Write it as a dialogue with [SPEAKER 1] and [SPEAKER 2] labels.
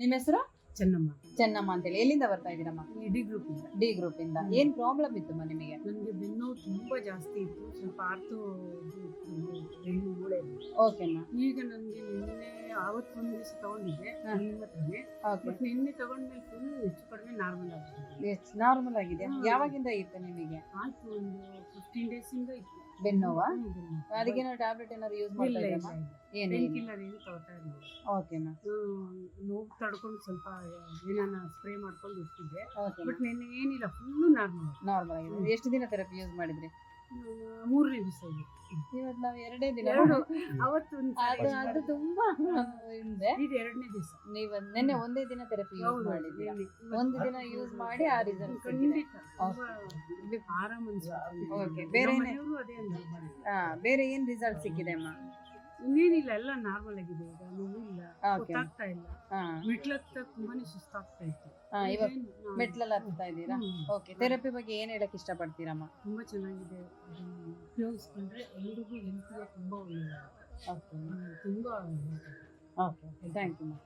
[SPEAKER 1] ನಿಮ್ಮ ಹೆಸರು?
[SPEAKER 2] ಚೆನ್ನಮ್ಮ.
[SPEAKER 1] ಚೆನ್ನಮ್ಮ ಅಂತೇಳಿ. ಎಲ್ಲಿಂದ ಬರ್ತಾ ಇದ್ದೀರಮ್ಮ?
[SPEAKER 2] ಡಿ ಗ್ರೂಪ್ ಇಂದ.
[SPEAKER 1] ಡಿ ಗ್ರೂಪ್ ಇಂದ. ಏನ್ ಪ್ರಾಬ್ಲಮ್ ಇತ್ತು ನಿಮಗೆ?
[SPEAKER 2] ನನಗೆ ಬೆನ್ನು ತುಂಬಾ ಜಾಸ್ತಿ ಇತ್ತು. ಸ್ವಲ್ಪ ಆರ್ತೋ
[SPEAKER 1] ಓಕೆಮ್ಮ
[SPEAKER 2] ಈಗ ನನಗೆ ನಿನ್ನೆ ಆವತ್ತು ಒಂದು ದಿವಸ ತಗೊಂಡಿದ್ದೆ. ನಿಮ್ಮ ಹತ್ರನೇ ಬಟ್ ನಿನ್ನೆ ತಗೊಂಡ್ಮೇಲೆ ಫುಲ್ ಹೆಚ್ಚು ಕಡಿಮೆ ನಾರ್ಮಲ್ ಆಗ್ತದೆ
[SPEAKER 1] ನಾರ್ಮಲ್ ಆಗಿದೆ. ಯಾವಾಗಿಂದ ಇತ್ತು ನಿಮಗೆ?
[SPEAKER 2] ಆಯ್ತು ಒಂದು ಫಿಫ್ಟೀನ್ ಡೇಸ್ ಇಂದ ಇತ್ತು.
[SPEAKER 1] ಬೆನ್ನೋವಾ?
[SPEAKER 2] ಅದಕ್ಕೆ ಬೆನ್ನು.
[SPEAKER 1] ಅದಕ್ಕೇನೋ ಟ್ಯಾಬ್ಲೆಟ್ ಏನಾದ್ರು ಯೂಸ್ ಮಾಡ್ತಾ
[SPEAKER 2] ಇಲ್ಲ
[SPEAKER 1] ಏನು
[SPEAKER 2] ತಗೋತಾ ಇಲ್ಲ. ಹ್ಮ್, ನೋವು ತಡ್ಕೊಂಡು ಸ್ವಲ್ಪ ಏನಾನ ಸ್ಪ್ರೇ ಮಾಡ್ಕೊಂಡು ಇರ್ತಿದ್ದೆ. ಬಟ್ ನಿನ್ನೆ ಏನಿಲ್ಲ ಫುಲ್ ನಾರ್ಮಲ್
[SPEAKER 1] ನಾರ್ಮಲ್ ಆಗಿದೆ. ಎಷ್ಟು ದಿನ ಥೆರಪಿ ಯೂಸ್ ಮಾಡಿದ್ರಿ?
[SPEAKER 2] ಮೂರನೇ ದಿವಸ
[SPEAKER 1] ಇವತ್ತು ನಾವು ಎರಡೇ ದಿನ.
[SPEAKER 2] ಅವತ್ತು
[SPEAKER 1] ಅದು ಅದು ತುಂಬಾ ಹಿಂದೆ
[SPEAKER 2] ಇದು. ಎರಡನೇ ದಿವಸ.
[SPEAKER 1] ನೀವು ನಿನ್ನೆ ಒಂದೇ ದಿನ ಥೆರಪಿ ಯೂಸ್ ಮಾಡಿದ್ದೀರಾ? ಒಂದು ದಿನ ಯೂಸ್ ಮಾಡಿ ಆ ರಿಸಲ್ಟ್
[SPEAKER 2] ಖಂಡಿತ. ಆರಾಮ
[SPEAKER 1] ಓಕೆ ಬೇರೆ ಹಾ ಬೇರೆ ಏನ್ ರಿಸಲ್ಟ್ ಸಿಕ್ಕಿದೆ ಅಮ್ಮ?
[SPEAKER 2] ಇನ್ನೇನಿಲ್ಲ ಎಲ್ಲ ನಾರ್ಮಲ್ ಆಗಿದೆ ಈಗ ನೋವು ಇಲ್ಲ.
[SPEAKER 1] Okay.
[SPEAKER 2] ಗೊತ್ತಾಗ್ತಾ ಇಲ್ಲ.
[SPEAKER 1] ಹಾ.
[SPEAKER 2] ಮೆಟ್ಲತ್ತ ತುಂಬಾನೇ ಸುಸ್ತಾಗ್ತಾ ಇತ್ತು.
[SPEAKER 1] ಹಾ ಇವಾಗ
[SPEAKER 2] ಇದೇನು, ಹಾ,
[SPEAKER 1] ಮೆಟ್ಲೆಲ್ಲ ಹತ್ತಾ ಇದ್ದೀರಾ?
[SPEAKER 2] ಹ್ಮ್.
[SPEAKER 1] ಓಕೆ ಥೆರಪಿ ಬಗ್ಗೆ ಏನ್ ಹೇಳಕ್ ಇಷ್ಟಪಡ್ತೀರಮ್ಮ?
[SPEAKER 2] ತುಂಬಾ ಚೆನ್ನಾಗಿದೆ. ಅದನ್ನ ಉಪಯೋಗಿಸ್ಕೊಂಡ್ರೆ ಎಲ್ರಿಗೂ ಹೆಲ್ತ್ಗೆ ತುಂಬಾ ಒಳ್ಳೆಯದು
[SPEAKER 1] ಓಕೆ
[SPEAKER 2] ತುಂಬಾ
[SPEAKER 1] ಓಕೆ ಥ್ಯಾಂಕ್ ಯು